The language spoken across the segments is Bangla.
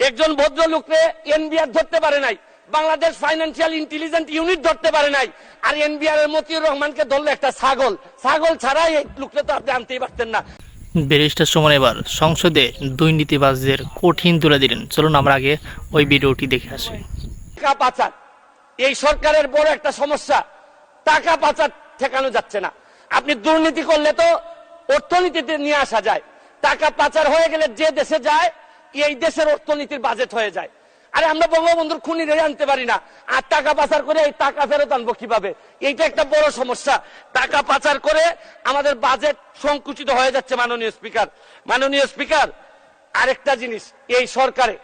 একজন ভদ্রলোকরে এনবিআর ধরতে পারে নাই বাংলাদেশ ফাইন্যান্সিয়াল ইন্টেলিজেন্ট ইউনিট ধরতে পারে নাই আর এনবিআর এর মতিউর রহমানকে ধরলো একটা ছাগল। ছাগল ছাড়াই এই লোকটা তো আপনি আনতেই পারতেন না। ব্যারিস্টার সুমন এবার সংসদে দুর্নীতিবাজদের কঠিন তুলে দিলেন। চলুন আমরা আগে ওই ভিডিওটি দেখে আসি। টাকা পাচার এই সরকারের বড় একটা সমস্যা। টাকা পাচার ঠেকানো যাচ্ছে না। আপনি দুর্নীতি করলে তো অর্থনীতিতে নিয়ে আসা যায়। টাকা পাচার হয়ে গেলে যে দেশে যায় এই দেশের অর্থনীতির বাজেট হয়ে যায়। আরে আমরা বঙ্গবন্ধুর খুনি রে আনতে পারি না। আর টাকা পাচার করে এই টাকা ফেরত আনব কীভাবে? এইটা একটা বড় সমস্যা। টাকা পাচার করে আমাদের বাজেট সংকুচিত হয়ে যাচ্ছে মাননীয় স্পিকার মাননীয় স্পিকার আরেকটা জিনিস, এই সরকারে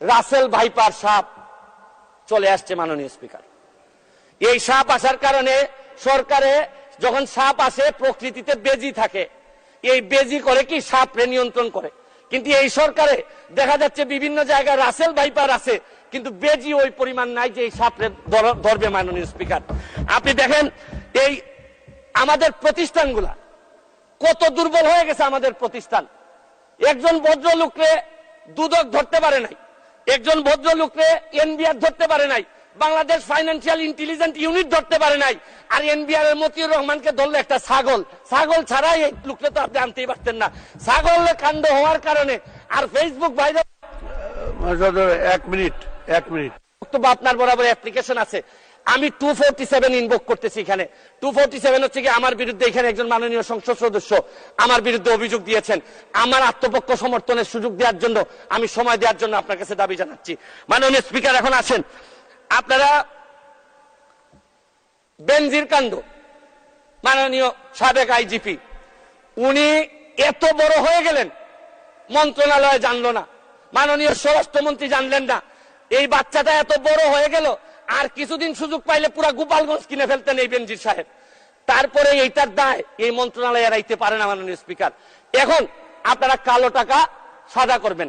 রাসেল ভাইপার সাপ চলে আসছে মাননীয় স্পিকার এই সাপ আসার কারণে সরকারে যখন সাপ আসে, প্রকৃতিতে বেজি থাকে। এই বেজি করে কি? সাপরে নিয়ন্ত্রণ করে। কিন্তু এই সরকারে দেখা যাচ্ছে বিভিন্ন জায়গায় রাসেল ভাইপার আছে, কিন্তু বেজি ওই পরিমাণ নাই যে এই ধর- ধরবে মাননীয় স্পিকার। আপনি দেখেন, এই আমাদের প্রতিষ্ঠানগুলা কত দুর্বল হয়ে গেছে আমাদের প্রতিষ্ঠান। একজন ভদ্রলোকরে দুদক ধরতে পারে নাই, একজন ভদ্রলোকরে এনবিআর ধরতে পারে নাই বাংলাদেশ ফাইন্যান্সিয়াল ইন্টেলিজেন্ট ইউনিট ধরতে পারে নাই। আর এনবিআর এর মতিউর রহমানকে ধরলো একটা ছাগল। ছাগল ছাড়াই এই লোকটা তো আপনি আনতেই পারতেন না। ছাগল কাণ্ড হওয়ার কারণে আর ফেসবুক ভাইরাল এক মিনিট এক মিনিট। বক্তব্য আপনার বরাবর অ্যাপ্লিকেশন আছে। আমি টু ফোরটি সেভেন ইনভোক করতেছি এখানে। টু ফোরটি সেভেন হচ্ছে কি আমার বিরুদ্ধে এখানে একজন মাননীয় সংসদ সদস্য আমার বিরুদ্ধে অভিযোগ দিয়েছেন। আমার আত্মপক্ষ সমর্থনের সুযোগ দেওয়ার জন্য আমি সময় দেওয়ার জন্য আপনার কাছে দাবি জানাচ্ছি। মাননীয় স্পিকার এখন আসেন। আপনারা বেনজির কাণ্ড, মাননীয় সাবেক আইজিপি, উনি এত বড় হয়ে গেলেন, মন্ত্রণালয় জানলো না, মাননীয় স্বরাষ্ট্রমন্ত্রী জানলেন না, এই বাচ্চাটা এত বড় হয়ে গেল, আর কিছুদিন সুযোগ পাইলে পুরা গোপালগঞ্জ কিনে ফেলতেন এই বেনজির সাহেব। তারপরে এইটার দায় এই মন্ত্রণালয় এড়াইতে পারে না, মাননীয় স্পিকার। এখন আপনারা কালো টাকা সাদা করবেন।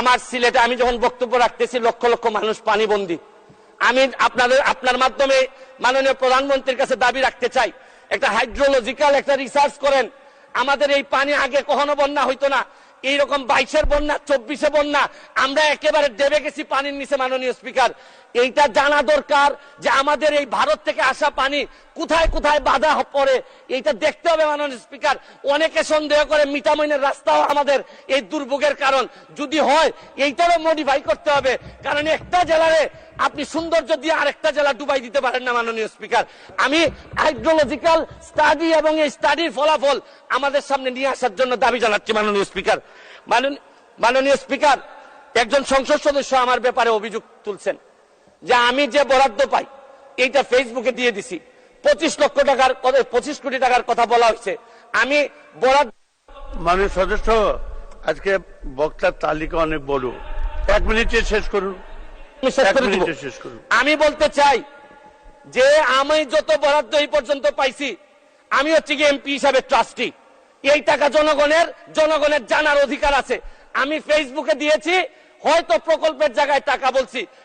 আমার সিলেটে আমি যখন বক্তব্য রাখতেছি, লক্ষ লক্ষ মানুষ পানিবন্দী। আমি আপনাদের, আপনার মাধ্যমে মাননীয় প্রধানমন্ত্রীর কাছে দাবি রাখতে চাই। একটা হাইড্রোলজিক্যাল একটা রিসার্চ করেন। আমাদের এই পানি আগে কখনো বন্যা হইতো না। এইরকম বাইশের বন্যা, চব্বিশে বন্যা, আমরা একেবারে দেবে গেছি পানির নিচে, মাননীয় স্পিকার। এইটা জানা দরকার যে আমাদের এই ভারত থেকে আসা পানি কোথায় কোথায় বাধা পড়ে। এইটা দেখতে হবে মাননীয় স্পিকার। অনেকে সন্দেহ করে মিটামইনের রাস্তাও আমাদের এই দুর্ভোগের কারণ। যদি হয়, এইটারও মডিফাই করতে হবে। কারণ একটা জেলারে আপনি সৌন্দর্য দিয়ে আরেকটা জেলা ডুবাই দিতে পারেন না মাননীয় স্পিকার। আমি হাইড্রোলজিক্যাল স্টাডি এবং এই স্টাডির ফলাফল আমাদের সামনে নিয়ে আসার জন্য দাবি জানাচ্ছি মাননীয় স্পিকার। মাননীয় স্পিকার, একজন সংসদ সদস্য আমার ব্যাপারে অভিযোগ তুলছেন। যে আমি যে বরাদ্দ পাই এইটা ফেসবুকে দিয়ে দিছি। পঁচিশ লক্ষ টাকার পঁচিশ কোটি টাকার কথা বলা হয়েছে। আমি বরাদ্দ মাননীয় সদস্য আজকে বক্তার তালিকা অনেক বড়। এক। মিনিটে শেষ করুন। আমি বলতে চাই যে আমি যত বরাদ্দ এই পর্যন্ত পাইছি আমি হচ্ছে কি এমপি হিসাবে ট্রাস্টি এই টাকা জনগণের জনগণের জানার অধিকার আছে। আমি ফেসবুকে দিয়েছি হয়তো প্রকল্পের জায়গায় টাকা বলছি।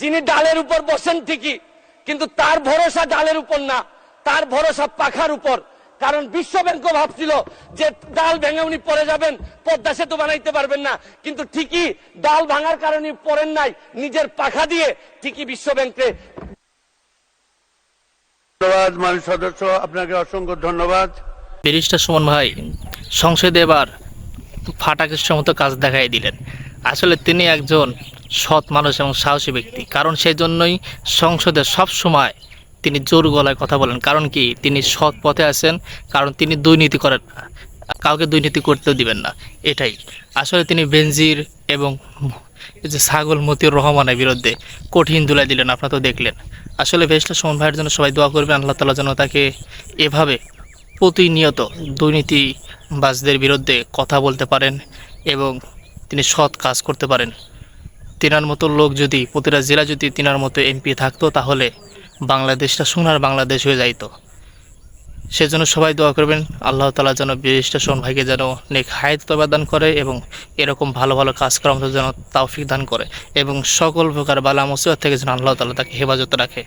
যিনি ডালের উপর বসেন ঠিকই কিন্তু তার ভরসা ডালের উপর না তার ভরসা পাখার উপর। কারণ বিশ্ব ব্যাংক ভাবছিল যে ডাল ভেঙে উনি পরে যাবেন পদ্মা সেতু বানাইতে পারবেন না। কিন্তু ঠিকই ডাল ভাঙার কারণে পড়েন নাই নিজের পাখা দিয়ে ঠিকই বিশ্ব ব্যাংকে ধন্যবাদ সদস্য আপনাকে অসংখ্য ধন্যবাদ। ব্যারিস্টার সুমন ভাই সংসদে এবার ফাটাকের মতো কাজ দেখাই দিলেন। আসলে তিনি একজন সৎ মানুষ এবং সাহসী ব্যক্তি। কারণ সেই জন্যই সংসদে সব সময় তিনি জোর গলায় কথা বলেন। কারণ কি? তিনি সৎ পথে আছেন, কারণ তিনি দুর্নীতি করেন কাউকে দুর্নীতি করতেও দিবেন না। এটাই। আসলে তিনি বেনজির এবং যে ছাগল মতিউর রহমানের বিরুদ্ধে কঠিন দুলাই দিলেন, আপনারা তো দেখলেন। আসলে বেশটা সুমন ভাইয়ের জন্য সবাই দোয়া করবেন, আল্লাহ তালা যেন তাকে এভাবে প্রতিনিয়ত দুর্নীতিবাজদের বিরুদ্ধে কথা বলতে পারেন এবং তিনি সৎ কাজ করতে পারেন। তিনার মতো লোক যদি প্রতিটা জেলা যদি তিনার মতো এমপি থাকতো, তাহলে বাংলাদেশটা সোনার বাংলাদেশ হয়ে যাইতো। সেজন্য সবাই দোয়া করবেন, আল্লাহ তালা যেন বিশিষ্ট সোন ভাইকে যেন নেক হায়াত দান করে এবং এরকম ভালো ভালো কাজ করার যেন তাওফিক দান করে এবং সকল প্রকার বালা মুসিবত থেকে যেন আল্লাহ তালা তাকে হেফাজত রাখে।